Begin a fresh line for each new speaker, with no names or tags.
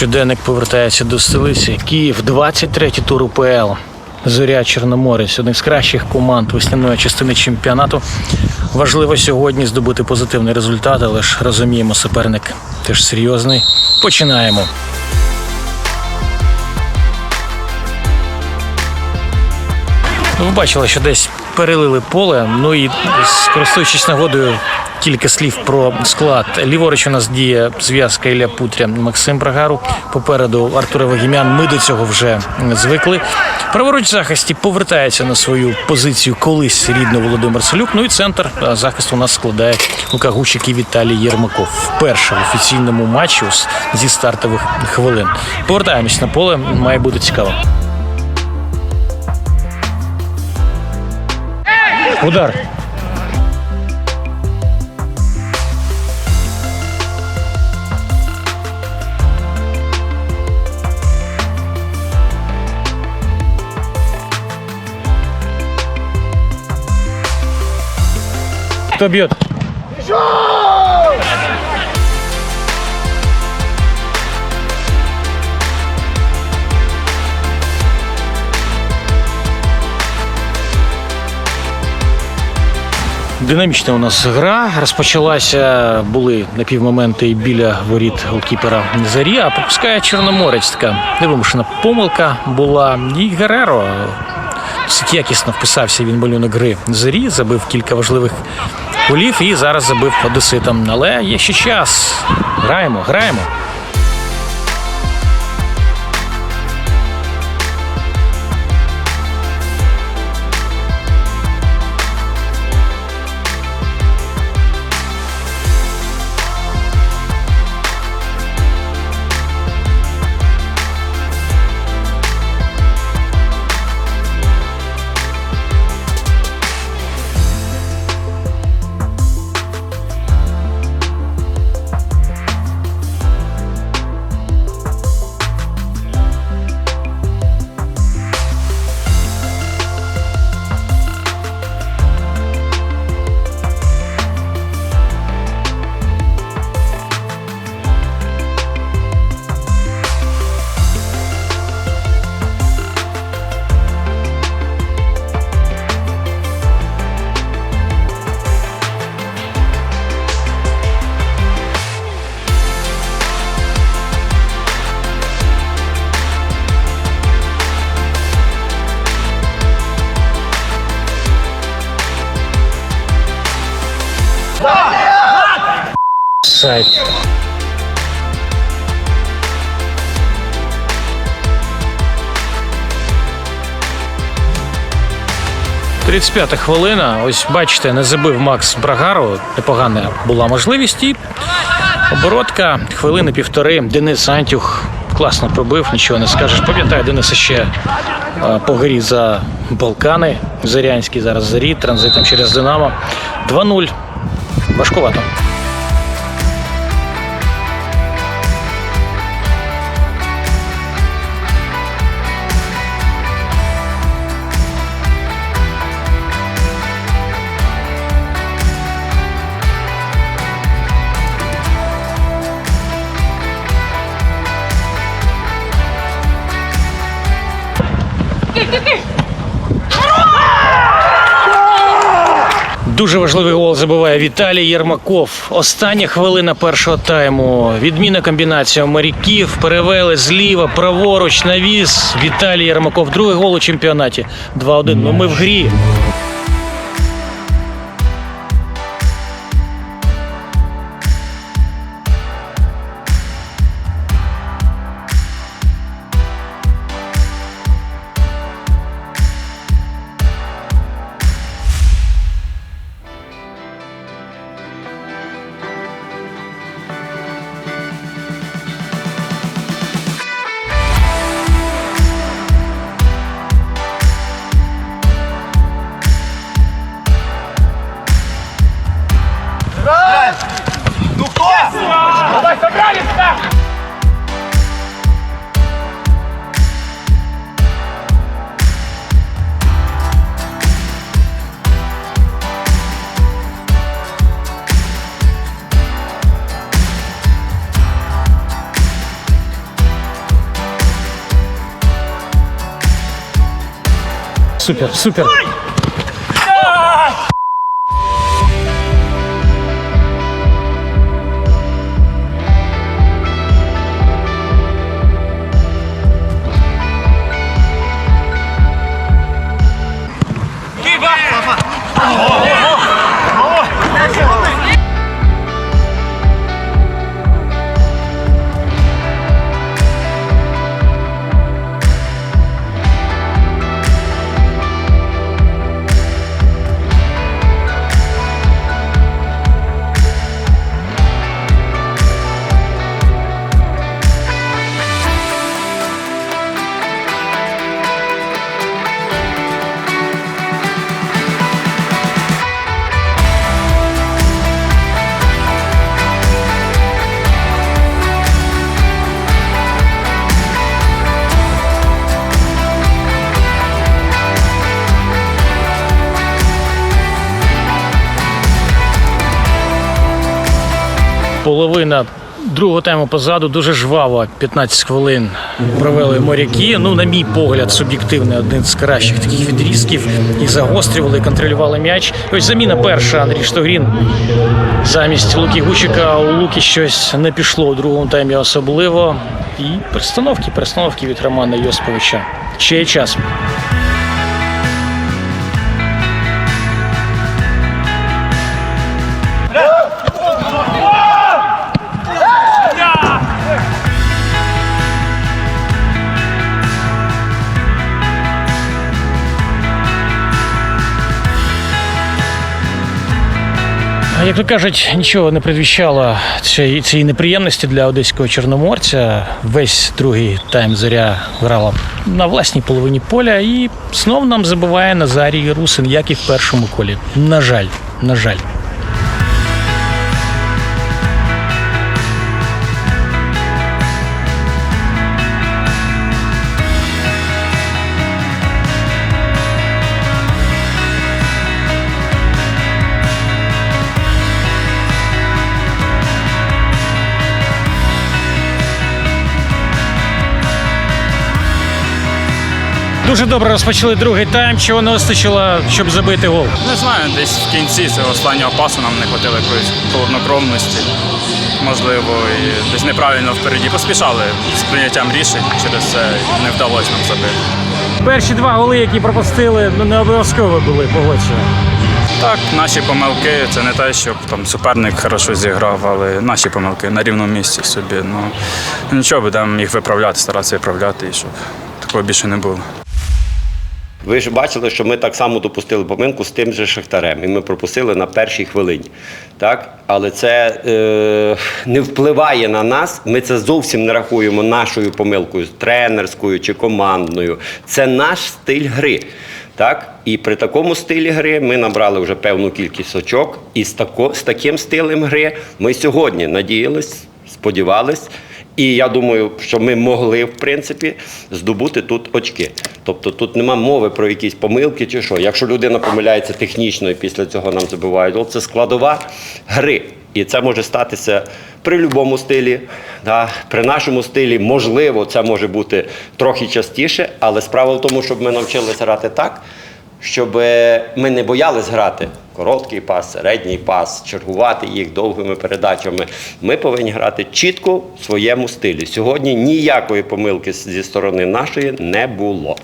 Щоденник повертається до столиці. Київ, 23-й тур УПЛ. Зоря Чорноморець, одних з кращих команд весняної частини чемпіонату. Важливо сьогодні здобути позитивний результат, але ж розуміємо, суперник теж серйозний. Починаємо. Ви бачили, що десь перелили поле. Ну і користуючись нагодою, кілька слів про склад. Ліворуч у нас діє зв'язка Ілля Путря, Максим Брагару. Попереду Артур Вагімян. Ми до цього вже звикли. Праворуч захисті повертається на свою позицію колись рідно Володимир Солюк. Ну і центр захисту у нас складає Лука Гущик і Віталій Єрмаков. Вперше в офіційному матчі зі стартових хвилин. Повертаємось на поле. Має бути цікаво. Удар. Кто бьет? Динамічна у нас гра розпочалася. Були напівмоменти біля воріт голкіпера Зарі, а пропускає Чорноморець. Така невимушена помилка була. І Гереро якісно вписався він малюнок гри Зарі, забив кілька важливих голів і зараз забив одеситам. Але є ще час. Граємо, граємо. Сайт. Тридцять п'ята хвилина. Ось бачите, не забив Макс Брагару. Непогана була можливість. І оборотка хвилини півтори. Денис Антюх класно пробив, нічого не скажеш. Пам'ятаю, Денис ще по горі за Балкани. Зарянський зараз зарі, транзитом через Динамо. 2-0. Важкувато. Дуже важливий гол забиває Віталій Єрмаков. Остання хвилина першого тайму. Відміна комбінація моряків. Перевели зліва, праворуч, навіс. Віталій Єрмаков. Другий гол у чемпіонаті. 2-1. Ну ми в грі. Süper, süper. Половина другого тайму позаду дуже жваво. 15 хвилин провели моряки. Ну, на мій погляд, суб'єктивний один з кращих таких відрізків. І загострювали, і контролювали м'яч. І ось заміна перша Андрій Штогрін. Замість Луки Гучика у Луки щось не пішло у другому таймі особливо. І перестановки, перестановки від Романа Йосиповича. Ще є час. Як то кажуть, нічого не предвіщало цієї, цієї неприємності для одеського чорноморця. Весь другий тайм зоря грала на власній половині поля і знов нам забиває Назарій Русин, як і в першому колі. На жаль, на жаль. Дуже добре розпочали другий тайм. Чого не вистачило, щоб забити гол?
Не знаю, десь в кінці цього останнього пасу нам не хватило якоїсь холоднокровності. Можливо, і десь неправильно впереді поспішали з прийняттям рішень. Через це не вдалося нам забити.
Перші два голи, які пропустили, ну не обов'язково були погодься.
Так, наші помилки це не те, щоб там суперник хорошо зіграв, але наші помилки на рівному місці собі. Ну нічого, будемо їх виправляти, старатися виправляти, і щоб такого більше не було.
Ви ж бачили, що ми так само допустили помилку з тим же Шахтарем, і ми пропустили на першій хвилині. Так? Але це е, не впливає на нас. Ми це зовсім не рахуємо нашою помилкою, тренерською чи командною. Це наш стиль гри. Так? І при такому стилі гри ми набрали вже певну кількість очок. І з, тако, з таким стилем гри ми сьогодні надіялись, сподівались. І я думаю, що ми могли, в принципі, здобути тут очки. Тобто тут нема мови про якісь помилки чи що. Якщо людина помиляється технічно і після цього нам забувають, гол, це складова гри. І це може статися при будь-якому стилі. Да. При нашому стилі, можливо, це може бути трохи частіше, але справа в тому, щоб ми навчилися грати так, щоб ми не боялись грати короткий пас, середній пас, чергувати їх довгими передачами. Ми повинні грати чітко в своєму стилі. Сьогодні ніякої помилки зі сторони нашої не було.